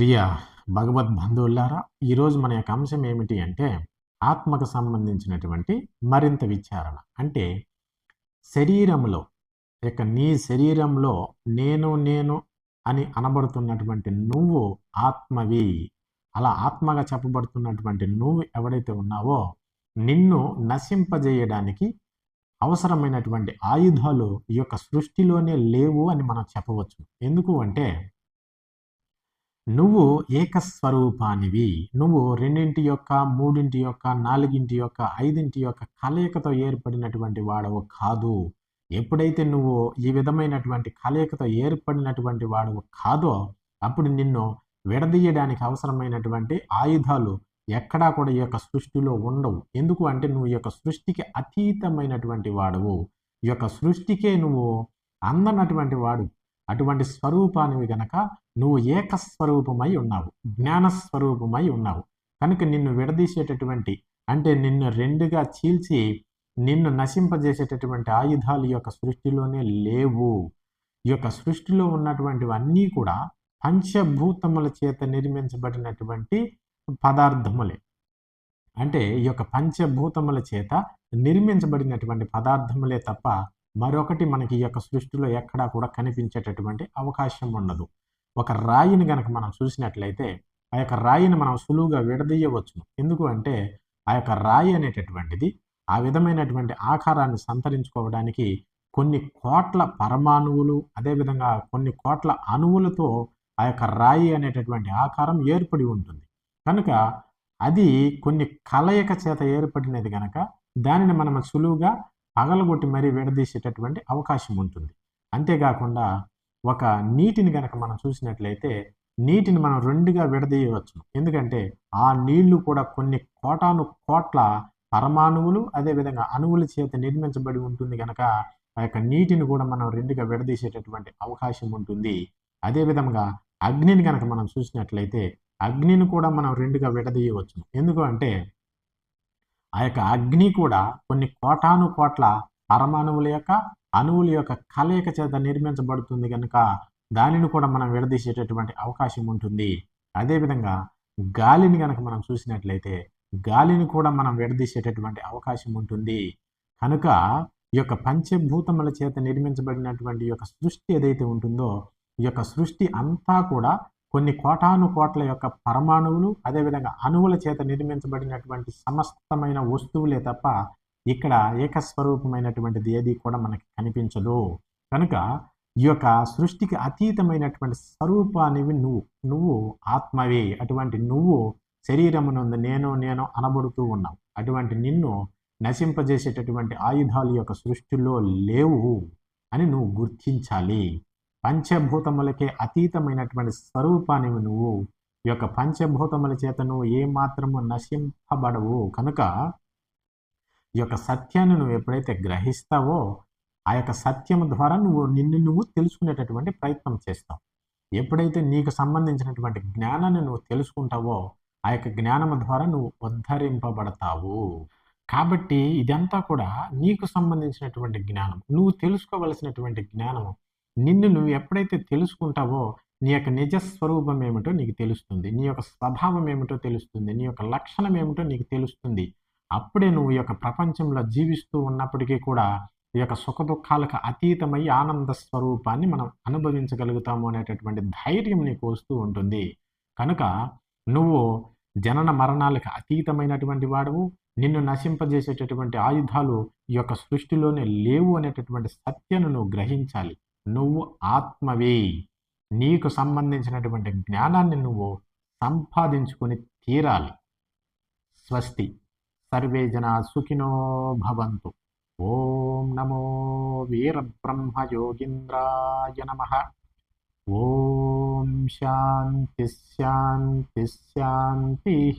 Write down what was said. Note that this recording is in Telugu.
ప్రియ భగవద్ బంధువులారా ఈరోజు మన యొక్క అంశం ఏమిటి అంటే ఆత్మకు సంబంధించినటువంటి మరింత విచారణ. అంటే శరీరంలో ఇక నీ శరీరంలో నేను నేను అని అనబడుతున్నటువంటి నువ్వు ఆత్మవి. అలా ఆత్మగా చెప్పబడుతున్నటువంటి నువ్వు ఎవడైతే ఉన్నావో నిన్ను నశింపజేయడానికి అవసరమైనటువంటి ఆయుధాలు ఈ యొక్క సృష్టిలోనే లేవు అని మనం చెప్పవచ్చు. ఎందుకు అంటే నువ్వు ఏకస్వరూపానివి. నువ్వు రెండింటి యొక్క మూడింటి యొక్క నాలుగింటి యొక్క ఐదింటి యొక్క కలయికతో ఏర్పడినటువంటి వాడవు కాదు. ఎప్పుడైతే నువ్వు ఈ విధమైనటువంటి కలయికతో ఏర్పడినటువంటి వాడవు కాదో అప్పుడు నిన్ను విడదీయడానికి అవసరమైనటువంటి ఆయుధాలు ఎక్కడా కూడా ఈ యొక్క సృష్టిలో ఉండవు. ఎందుకు అంటే నువ్వు ఈ యొక్క సృష్టికి అతీతమైనటువంటి వాడువు. ఈ యొక్క సృష్టికే నువ్వు అందనటువంటి వాడు అటువంటి స్వరూపానివి గనక నువ్వు ఏకస్వరూపమై ఉన్నావు జ్ఞానస్వరూపమై ఉన్నావు. కనుక నిన్ను విడదీసేటటువంటి అంటే నిన్ను రెండుగా చీల్చి నిన్ను నశింపజేసేటటువంటి ఆయుధాలు ఈ యొక్క సృష్టిలోనే లేవు. ఈ యొక్క సృష్టిలో ఉన్నటువంటివన్నీ కూడా పంచభూతముల చేత నిర్మించబడినటువంటి పదార్థములే. అంటే ఈ యొక్క పంచభూతముల చేత నిర్మించబడినటువంటి పదార్థములే తప్ప మరొకటి మనకి ఈ యొక్క సృష్టిలో ఎక్కడా కూడా కనిపించేటటువంటి అవకాశం ఉండదు. ఒక రాయిని కనుక మనం చూసినట్లయితే ఆ యొక్క రాయిని మనం సులువుగా విడదీయవచ్చును. ఎందుకు అంటే ఆ యొక్క రాయి అనేటటువంటిది ఆ విధమైనటువంటి ఆకారాన్ని సంతరించుకోవడానికి కొన్ని కోట్ల పరమాణువులు అదేవిధంగా కొన్ని కోట్ల అణువులతో ఆ యొక్క రాయి అనేటటువంటి ఆకారం ఏర్పడి ఉంటుంది. కనుక అది కొన్ని కలయిక చేత ఏర్పడినది కనుక దానిని మనం సులువుగా పగలగొట్టి మరీ విడదీసేటటువంటి అవకాశం ఉంటుంది. అంతేకాకుండా ఒక నీటిని కనుక మనం చూసినట్లయితే నీటిని మనం రెండుగా విడదీయవచ్చు ఎందుకంటే ఆ నీళ్ళు కూడా కొన్ని కోటాను కోట్ల పరమాణువులు అదేవిధంగా అణువుల చేత నిర్మించబడి ఉంటుంది కనుక ఆ యొక్క నీటిని కూడా మనం రెండుగా విడదీసేటటువంటి అవకాశం ఉంటుంది. అదేవిధంగా అగ్నిని కనుక మనం చూసినట్లయితే అగ్నిని కూడా మనం రెండుగా విడదీయవచ్చు ఎందుకు అంటే ఆ యొక్క అగ్ని కూడా కొన్ని కోటాను కోట్ల పరమాణువుల యొక్క అణువుల యొక్క కలయిక చేత నిర్మించబడుతుంది కనుక దానిని కూడా మనం విడదీసేటటువంటి అవకాశం ఉంటుంది. అదేవిధంగా గాలిని కనుక మనం చూసినట్లయితే గాలిని కూడా మనం విడదీసేటటువంటి అవకాశం ఉంటుంది. కనుక ఈ యొక్క పంచభూతముల చేత నిర్మించబడినటువంటి యొక్క సృష్టి ఏదైతే ఉంటుందో ఈ యొక్క సృష్టి అంతా కూడా కొన్ని కోటాను కోట్ల యొక్క పరమాణువులు అదేవిధంగా అణువుల చేత నిర్మించబడినటువంటి సమస్తమైన వస్తువులే తప్ప ఇక్కడ ఏకస్వరూపమైనటువంటిది ఏది కూడా మనకి కనిపించదు. కనుక ఈ యొక్క సృష్టికి అతీతమైనటువంటి స్వరూపానివి నువ్వు నువ్వు ఆత్మవే. అటువంటి నువ్వు శరీరమునందు నేను నేను అనబడుతూ ఉన్నావు. అటువంటి నిన్ను నశింపజేసేటటువంటి ఆయుధాలు యొక్క సృష్టిలో లేవు అని నువ్వు గుర్తించాలి. పంచభూతములకే అతీతమైనటువంటి స్వరూపాన్ని నువ్వు ఈ యొక్క పంచభూతముల చేత నువ్వు ఏమాత్రము నశింపబడవు. కనుక ఈ యొక్క సత్యాన్ని నువ్వు ఎప్పుడైతే గ్రహిస్తావో ఆ యొక్క సత్యం ద్వారా నువ్వు నిన్ను నువ్వు తెలుసుకునేటటువంటి ప్రయత్నం చేస్తావు. ఎప్పుడైతే నీకు సంబంధించినటువంటి జ్ఞానాన్ని నువ్వు తెలుసుకుంటావో ఆ యొక్క జ్ఞానం ద్వారా నువ్వు ఉద్ధరింపబడతావు. కాబట్టి ఇదంతా కూడా నీకు సంబంధించినటువంటి జ్ఞానం నువ్వు తెలుసుకోవలసినటువంటి జ్ఞానము నిన్ను నువ్వు ఎప్పుడైతే తెలుసుకుంటావో నీ యొక్క నిజ స్వరూపం ఏమిటో నీకు తెలుస్తుంది. నీ యొక్క స్వభావం ఏమిటో తెలుస్తుంది. నీ యొక్క లక్షణం ఏమిటో నీకు తెలుస్తుంది. అప్పుడే నువ్వు ఈ యొక్క ప్రపంచంలో జీవిస్తూ ఉన్నప్పటికీ కూడా ఈ యొక్క సుఖ దుఃఖాలకు అతీతమై ఆనంద స్వరూపాన్ని మనం అనుభవించగలుగుతాము అనేటటువంటి ధైర్యం నీకు వస్తూ ఉంటుంది. కనుక నువ్వు జనన మరణాలకు అతీతమైనటువంటి వాడువు. నిన్ను నశింపజేసేటటువంటి ఆయుధాలు ఈ యొక్క సృష్టిలోనే లేవు అనేటటువంటి సత్యను నువ్వు గ్రహించాలి. నువ్వు ఆత్మవే. నీకు సంబంధించినటువంటి జ్ఞానాన్ని నువ్వు సంపాదించుకొని తీరాలి. స్వస్తి. సర్వే జన సుఖినో భవంతు. ఓం నమో వీరబ్రహ్మయోగీంద్రాయ నమ. ఓం శాంతి శాంతి శాంతి.